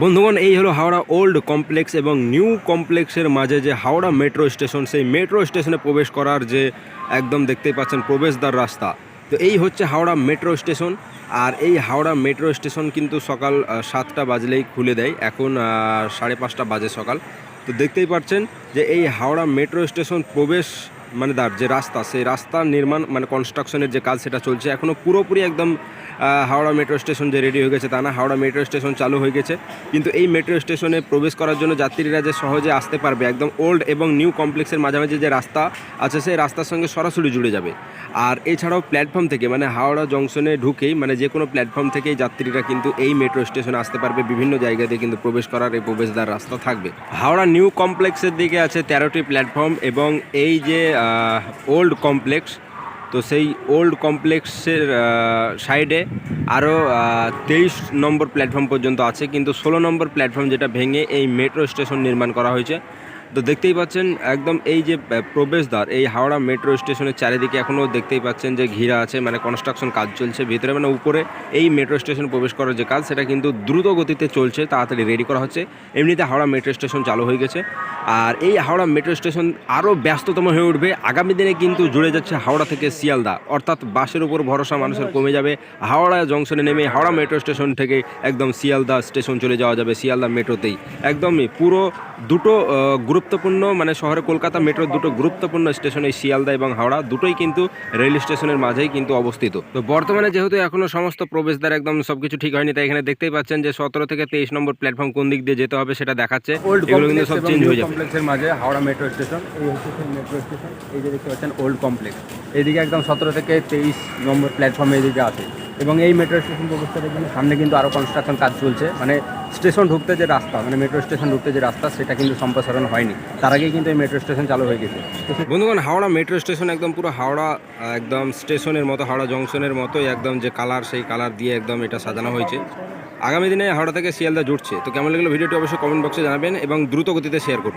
বন্ধুগণ, এই হলো হাওড়া ওল্ড কমপ্লেক্স এবং নিউ কমপ্লেক্সের মাঝে যে হাওড়া মেট্রো স্টেশন, সেই মেট্রো স্টেশনে প্রবেশ করার যে একদম দেখতেই পাচ্ছেন প্রবেশদ্বার রাস্তা। তো এই হচ্ছে হাওড়া মেট্রো স্টেশন। আর এই হাওড়া মেট্রো স্টেশন কিন্তু সকাল সাতটা বাজলেই খুলে দেয়। এখন সাড়ে পাঁচটা বাজে সকাল। তো দেখতেই পাচ্ছেন যে এই হাওড়া মেট্রো স্টেশন প্রবেশ মানে তার যে রাস্তা, সেই রাস্তা নির্মাণ মানে কনস্ট্রাকশনের যে কাজ সেটা চলছে। এখনও পুরোপুরি একদম হাওড়া মেট্রো স্টেশন যে রেডি হয়ে গেছে তা না, হাওড়া মেট্রো স্টেশন চালু হয়ে গেছে। কিন্তু এই মেট্রো স্টেশনে প্রবেশ করার জন্য যাত্রীরা যে সহজে আসতে পারবে, একদম ওল্ড এবং নিউ কমপ্লেক্সের মাঝামাঝি যে রাস্তা আছে, সেই রাস্তার সঙ্গে সরাসরি জুড়ে যাবে। আর এছাড়াও প্ল্যাটফর্ম থেকে মানে হাওড়া জংশনে ঢুকেই মানে যে কোনো প্ল্যাটফর্ম থেকেই যাত্রীরা কিন্তু এই মেট্রো স্টেশনে আসতে পারবে। বিভিন্ন জায়গাতে কিন্তু প্রবেশ করার এই প্রবেশদ্বার রাস্তা থাকবে। হাওড়া নিউ কমপ্লেক্সের দিকে আছে তেরোটি প্ল্যাটফর্ম এবং এই যে ওল্ড কমপ্লেক্স তো সেই ওল্ড কমপ্লেক্সের সাইডে আরও তেইশ নম্বর প্ল্যাটফর্ম পর্যন্ত আছে। কিন্তু ষোলো নম্বর প্ল্যাটফর্ম যেটা ভেঙে এই মেট্রো স্টেশন নির্মাণ করা হয়েছে। তো দেখতেই পাচ্ছেন একদম এই যে প্রবেশদ্বার এই হাওড়া মেট্রো স্টেশনের চারিদিকে এখনও দেখতেই পাচ্ছেন যে ঘিরা আছে মানে কনস্ট্রাকশন কাজ চলছে। ভিতরে মানে উপরে এই মেট্রো স্টেশন প্রবেশ করার যে কাজ সেটা কিন্তু দ্রুত গতিতে চলছে তাড়াতাড়ি রেডি করা হচ্ছে। এমনিতে হাওড়া মেট্রো স্টেশন চালু হয়ে গেছে। আর এই হাওড়া মেট্রো স্টেশন আরও ব্যস্ততম হয়ে উঠবে। আগামী দিনে কিন্তু জুড়ে যাচ্ছে হাওড়া থেকে শিয়ালদা। অর্থাৎ বাসের উপর ভরসা মানুষের কমে যাবে। হাওড়া জংশনে নেমে হাওড়া মেট্রো স্টেশন থেকে একদম শিয়ালদা স্টেশন চলে যাওয়া যাবে শিয়ালদা মেট্রোতেই। একদমই পুরো দুটো আহ, গুরুত্বপূর্ণ মানে শহরে কলকাতা মেট্রোর দুটো গুরুত্বপূর্ণ স্টেশন এই শিয়ালদা এবং হাওড়া দুটোই কিন্তু রেল স্টেশনের মাঝেই কিন্তু অবস্থিত। তো বর্তমানে যেহেতু এখনও সমস্ত প্রবেশদ্বার একদম সবকিছু ঠিক হয়নি তাই এখানে দেখতেই পাচ্ছেন যে সতেরো থেকে তেইশ নম্বর প্ল্যাটফর্ম কোন দিক দিয়ে যেতে হবে সেটা দেখাচ্ছে। ওল্ড এগুলো কিন্তু সব চেঞ্জ হয়ে যাবে। কমপ্লেক্সের মাঝে হাওড়া মেট্রো স্টেশন এই হচ্ছে মেট্রো স্টেশন এই যে দেখতে পাচ্ছেন ওল্ড কমপ্লেক্স এদিকে একদম সতেরো থেকে তেইশ নম্বর প্ল্যাটফর্ম এইদিকে আছে। এবং এই মেট্রো স্টেশন প্রবেশটা দেখবেন সামনে কিন্তু আরও কনস্ট্রাকশন কাজ চলছে। মানে স্টেশন ঢুকতে যে রাস্তা মানে মেট্রো স্টেশন ঢুকতে যে রাস্তা, সেটা কিন্তু সম্প্রসারণ হয়নি। তার আগেই কিন্তু এই মেট্রো স্টেশন চালু হয়ে গেছে। বন্ধুগণ, হাওড়া মেট্রো স্টেশন একদম পুরো হাওড়া, একদম স্টেশনের মতো, হাওড়া জংশনের মতোই একদম যে কালার সেই কালার দিয়ে একদম এটা সাজানো হয়েছে। আগামী দিনে হাওড়া থেকে শিয়ালদা জুটছে তো কেমন লাগল ভিডিওটি অবশ্যই কমেন্ট বক্সে জানাবেন এবং দ্রুত গতিতে শেয়ার করুন।